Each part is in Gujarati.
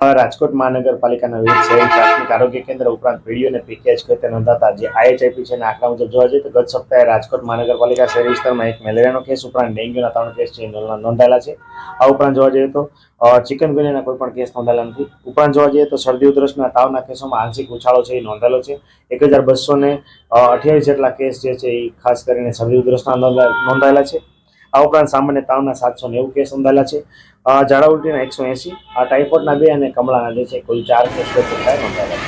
રાજકોટ મહાનગરપાલિકાના વિવિધ શહેરી પ્રાથમિક આરોગ્ય કેન્દ્ર ઉપરાંત પીડીઓ અને પીકેએચ ખાતે નોંધાતા જે આઈએચઆઈપી છે એના આંકડા મુજબ જોવા જઈએ તો ગત સપ્તાહે રાજકોટ મહાનગરપાલિકા શહેરી વિસ્તારમાં એક મેલેરિયાનો કેસ ઉપરાંત ડેન્ગ્યુના ત્રણ કેસ છે નોંધાયેલા છે. આ ઉપરાંત જોવા જઈએ તો ચિકનગુનિયાના કોઈ પણ કેસ નોંધાયેલા નથી. ઉપરાંત જોવા જઈએ તો શરદી ઉધરસના તાવના કેસોમાં આંશિક ઉછાળો છે એ નોંધાયેલો છે. એક હજાર બસો ને અઠ્યાવીસ જેટલા કેસ જે છે એ ખાસ કરીને શરદી ઉધરસના નોંધાયેલા છે. આ ઉપરાંત સામાન્ય તાવના સાતસો નેવું કેસ નોંધાયેલા છે. ઝાડા ઉલટીના એકસો એંસી આ ટાઇફોઇડના બે અને કમળાના જે છે. કુલ ચાર કેસ નોંધાયેલા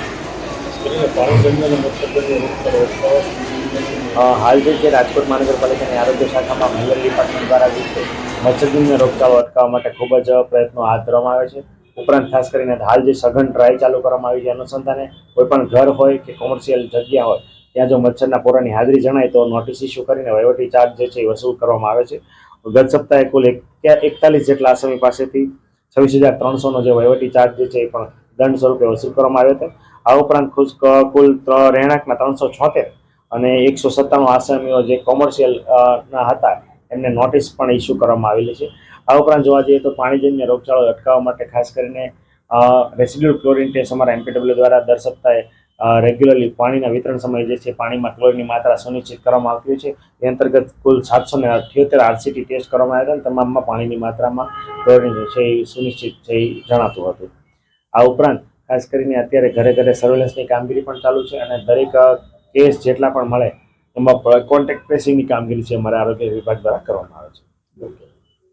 હાલ જે છે રાજકોટ મહાનગરપાલિકાની આરોગ્ય શાખામાં મેલેરિયા ડિપાર્ટમેન્ટ દ્વારા જે છે મચ્છરજન્ય રોગચાળો અટકાવવા માટે ખૂબ જ પ્રયત્નો હાથ ધરવામાં આવે છે. ઉપરાંત ખાસ કરીને હાલ જે સઘન ડ્રાઈવ ચાલુ કરવામાં આવી છે અનુસંધાને કોઈ પણ ઘર હોય કે કોમર્શિયલ જગ્યા હોય ત્યાં જો મચ્છરના પોરાની હાજરી જણાય તો નોટિસ ઇસ્યુ કરીને વહીવટી ચાર્જ જે છે એ વસૂલ કરવામાં આવે છે. ગત સપ્તાહે કુલ એકતાલીસ જેટલા આસામી પાસેથી છવ્વીસ હજાર ત્રણસોનો જે વહીવટી ચાર્જ જે છે એ પણ દંડ સ્વરૂપે વસૂલ કરવામાં આવ્યો હતો. આ ઉપરાંત કુલ રહેણાંકના ત્રણસો છોતેર અને એકસો સત્તાણું આસામીઓ જે કોમર્શિયલ ના હતા, એમને નોટિસ પણ ઇસ્યુ કરવામાં આવેલી છે. આ ઉપરાંત જોવા જઈએ તો પાણીજન્ય રોગચાળો અટકાવવા માટે ખાસ કરીને રેસિડ્યુઅલ ક્લોરિન ટેસ્ટ અમારા એમપીડબ્લ્યુ દ્વારા દર સપ્તાહે રેગ્યુલરલી પાણીના વિતરણ સમયે જે છે પાણીમાં ક્લોરિનની માત્રા સુનિશ્ચિત કરવામાં આવતી હોય છે. એ અંતર્ગત કુલ સાતસો ને અઠ્યોતેર આરસીટી ટેસ્ટ કરવામાં આવ્યા હતા તમામમાં પાણીની માત્રામાં ક્લોરિન છે એ સુનિશ્ચિત છે એ જણાતું હતું. આ ઉપરાંત ખાસ કરીને અત્યારે ઘરે ઘરે સર્વેલન્સની કામગીરી પણ ચાલુ છે અને દરેક કેસ જેટલા પણ મળે એમાં કોન્ટેક્ટ ટ્રેસિંગની કામગીરી છે અમારા આરોગ્ય વિભાગ દ્વારા કરવામાં આવે છે.